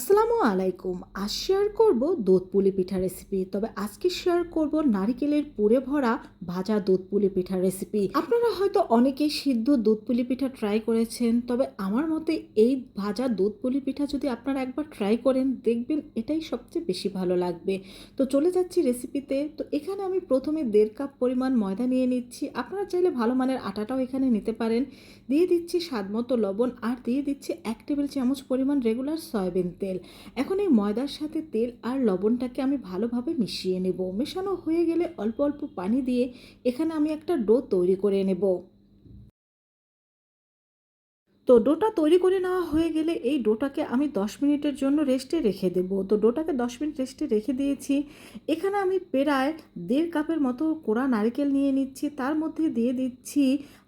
last আসসালামু আলাইকুম। আজ শেয়ার করব দুধ পুলি পিঠা রেসিপি তবে আজকে শেয়ার করব নারিকেলের পুরে ভরা ভাজা দুধ পুলি পিঠা রেসিপি আপনারা হয়তো অনেকেই সিদ্ধ দুধ পুলি পিঠা ট্রাই করেছেন, তবে আমার মতে এই ভাজা দুধ পুলি পিঠা যদি আপনারা একবার ট্রাই করেন, দেখবেন এটাই সবচেয়ে বেশি ভালো লাগবে। তো চলে যাচ্ছি রেসিপিতে তো। এখানে আমি প্রথমে দেড় কাপ পরিমাণ ময়দা নিয়ে নিচ্ছি। আপনারা চাইলে ভালো মানের আটাটাও এখানে নিতে পারেন। দিয়ে দিচ্ছি স্বাদ মতো লবণ আর দিয়ে দিচ্ছি এক টেবিল চামচ পরিমাণ রেগুলার সয়াবিন তেল। এখন এই ময়দার সাথে তেল আর লবণটাকে আমি ভালোভাবে মিশিয়ে নেব। মেশানো হয়ে গেলে অল্প অল্প পানি দিয়ে এখানে আমি একটা ডো তৈরি করে নেব। তো ডোটা তৈরি করে নেওয়া হয়ে গেলে এই ডোটাকে আমি 10 মিনিটের জন্য রেস্টে রেখে দেব। তো ডোটাকে 10 মিনিট রেস্টে রেখে দিয়েছি। এখানে আমি প্রায় দেড় কাপের মতো কোড়া নারকেল নিয়ে নিচ্ছি। তার মধ্যে দিয়ে দিচ্ছি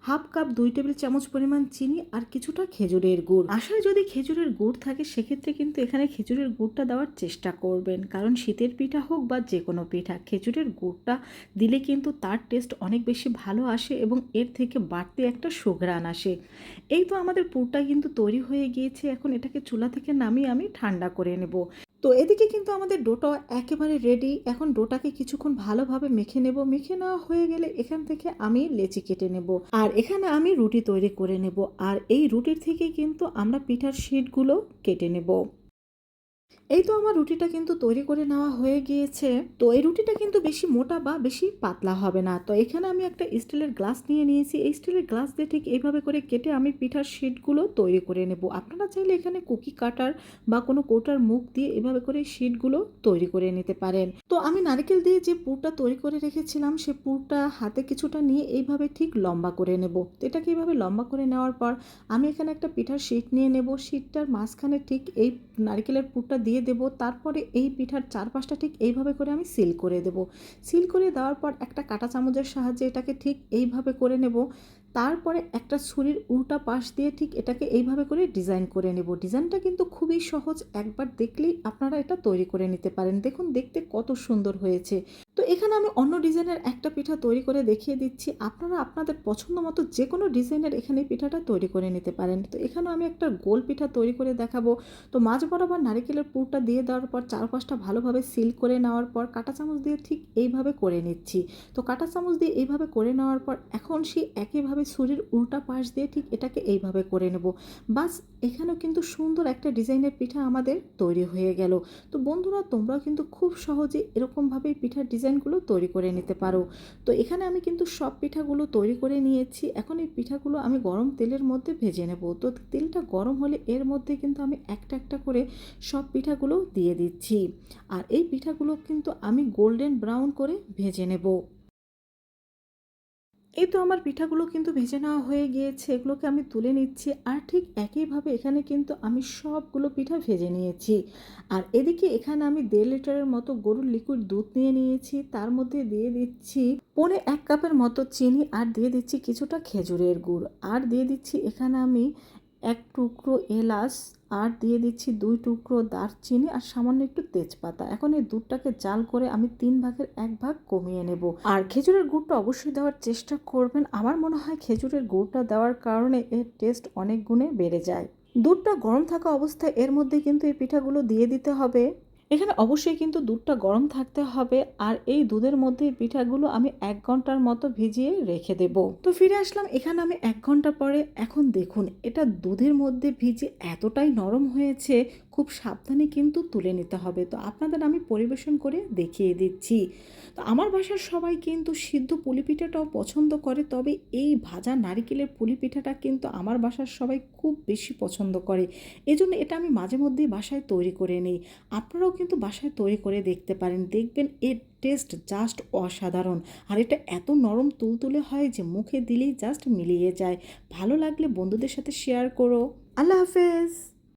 হাফ কাপ দুই টেবিল চামচ পরিমাণ চিনি আর কিছুটা খেজুরের গুড়। আসলে যদি খেজুরের গুড় থাকে, সেক্ষেত্রে কিন্তু এখানে খেজুরের গুড়টা দেওয়ার চেষ্টা করবেন। কারণ শীতের পিঠা হোক বা যে কোনো পিঠা, খেজুরের গুড়টা দিলে কিন্তু তার টেস্ট অনেক বেশি ভালো আসে এবং এর থেকে বাড়তি একটা সুঘ্রাণ আসে। এই তো আমাদের পুরটা কিন্তু তৈরি হয়ে গিয়েছে। এখন এটাকে চুলা থেকে নামিয়ে আমি ঠান্ডা করে নেব। তো এদিকে কিন্তু আমাদের ডোটা একেবারে রেডি এখন ডোটাকে কিছুক্ষণ ভালোভাবে মেখে নেব। মেখে নেওয়া হয়ে গেলে এখান থেকে আমি লেচি কেটে নেব। আর এখানে আমি রুটি তৈরি করে নেব। আর এই রুটির থেকেই কিন্তু আমরা পিঠার শিটগুলো কেটে নেব। এই তো আমার রুটিটা কিন্তু তৈরি করে নেওয়া হয়ে গিয়েছে। তো এই রুটিটা কিন্তু বেশি মোটা বা বেশি পাতলা হবে না। তো এখানে আমি একটা স্টিলের গ্লাস নিয়ে নিয়েছি। এই স্টিলের গ্লাস দিয়ে ঠিক এইভাবে করে কেটে আমি পিঠার শিটগুলো তৈরি করে নেব। আপনারা চাইলে এখানে কুকি কাটার বা কোনো কোটার মুখ দিয়ে এভাবে করে শিটগুলো তৈরি করে নিতে পারেন। তো আমি নারকেল দিয়ে যে পুরটা তৈরি করে রেখেছিলাম, সে পুরটা হাতে কিছুটা নিয়ে এইভাবে ঠিক লম্বা করে নেব। এটাকে এইভাবে লম্বা করে নেওয়ার পর আমি এখানে একটা পিঠার শিট নিয়ে নেব। শিটটার মাঝখানে ঠিক এই নারকেলের পুরটা দিয়ে দেব। তারপরে এই পিঠার চারপাশটা ঠিক এইভাবে করে আমি সিল করে দেব। সিল করে দেওয়ার পর একটা কাটা চামচের সাহায্যে এটাকে ঠিক এইভাবে করে নেব। তারপরে একটা ছুরির উল্টা পাশ দিয়ে ঠিক এটাকে এইভাবে করে ডিজাইন করে নেব। ডিজাইনটা কিন্তু খুবই সহজ। একবার দেখলেই আপনারা এটা তৈরি করে নিতে পারেন। দেখুন, দেখতে কত সুন্দর হয়েছে। তো এখানে আমি অন্য ডিজাইনের একটা পিঠা তৈরি করে দেখিয়ে দিচ্ছি। আপনারা আপনাদের পছন্দ মতো যে কোনো ডিজাইনের এখানে পিঠাটা তৈরি করে নিতে পারেন। তো এখানে আমি একটা গোল পিঠা তৈরি করে দেখাবো। তো মাঝ বরাবর নারিকেলের পুরটা দিয়ে দেওয়ার পর চারপাশটা ভালোভাবে সিল করে নেওয়ার পর কাঁটা চামচ দিয়ে ঠিক এইভাবে করে নিচ্ছি। তো কাঁটা চামচ দিয়ে এইভাবে করে নেওয়ার পর এখন সেই একইভাবে ছুরির উল্টা পাশ দিয়ে ঠিক এটাকে এইভাবে করে নেব। বাস এখানেও কিন্তু সুন্দর একটা ডিজাইনের পিঠা আমাদের তৈরি হয়ে গেল। তো বন্ধুরা তোমরাও কিন্তু খুব সহজে এরকমভাবেই পিঠার ডিজাইনগুলো তৈরি করে নিতে পারো। তো এখানে আমি কিন্তু সব পিঠাগুলো তৈরি করে নিয়েছি। এখন এই পিঠাগুলো আমি গরম তেলের মধ্যে ভেজে নেব। তো তেলটা গরম হলে এর মধ্যে কিন্তু আমি একটা একটা করে সব পিঠাগুলো দিয়ে দিচ্ছি। আর এই পিঠাগুলো কিন্তু আমি গোল্ডেন ব্রাউন করে ভেজে নেব। এই তো আমার পিঠাগুলো কিন্তু ভেজে নেওয়া হয়ে গিয়েছে, এগুলোকে আমি তুলে নিচ্ছি আর ঠিক একইভাবে এখানে কিন্তু আমি সবগুলো পিঠা ভেজে নিয়েছি। আর এদিকে এখানে আমি দেড় লিটারের মতো গরুর লিকুইড দুধ নিয়ে নিয়েছি, তার মধ্যে দিয়ে দিচ্ছি পনে এক কাপের মতো চিনি আর দিয়ে দিচ্ছি কিছুটা খেজুরের গুড়। আর দিয়ে দিচ্ছি এখানে আমি এক টুকরো এলাচ, আর দিয়ে দিচ্ছি দুই টুকরো দারচিনি আর সামান্য একটু তেজপাতা। এখন এই দুধটাকে জাল করে আমি তিন ভাগের এক ভাগ কমিয়ে নেব। আর খেজুরের গুড়টা অবশ্যই দেওয়ার চেষ্টা করবেন। আমার মনে হয় খেজুরের গুড়টা দেওয়ার কারণে এর টেস্ট অনেক গুণে বেড়ে যায়। দুধটা গরম থাকা অবস্থায় এর মধ্যে কিন্তু এই পিঠাগুলো দিয়ে দিতে হবে। এখানে অবশ্যই কিন্তু দুধটা গরম থাকতে হবে আর এই দুধের মধ্যে পিঠাগুলো আমি এক ঘণ্টার মতো ভিজিয়ে রেখে দেব। তো ফিরে আসলাম এখানে আমি এক ঘণ্টা পরে। এখন দেখুন, এটা দুধের মধ্যে ভিজে এতটাই নরম হয়েছে খুব সাবধানে কিন্তু তুলে নিতে হবে। তো আপনাদের আমি পরিবেশন করে দেখিয়ে দিচ্ছি। তো আমার বাসার সবাই কিন্তু সিদ্ধ পুলি পিঠাটাও পছন্দ করে, তবে এই ভাজা নারিকেলের পুলি পিঠাটা কিন্তু আমার বাসার সবাই খুব বেশি পছন্দ করে। এজন্য এটা আমি মাঝে মধ্যেই বাসায় তৈরি করে নিই। আপনারাও কিন্তু বাসায় তৈরি করে দেখতে পারেন। দেখবেন এর টেস্ট জাস্ট অসাধারণ। আর এটা এত নরম তুলতুলে হয় যে মুখে দিলেই জাস্ট মিলিয়ে যায়। ভালো লাগলে বন্ধুদের সাথে শেয়ার করো। আল্লাহ হাফেজ।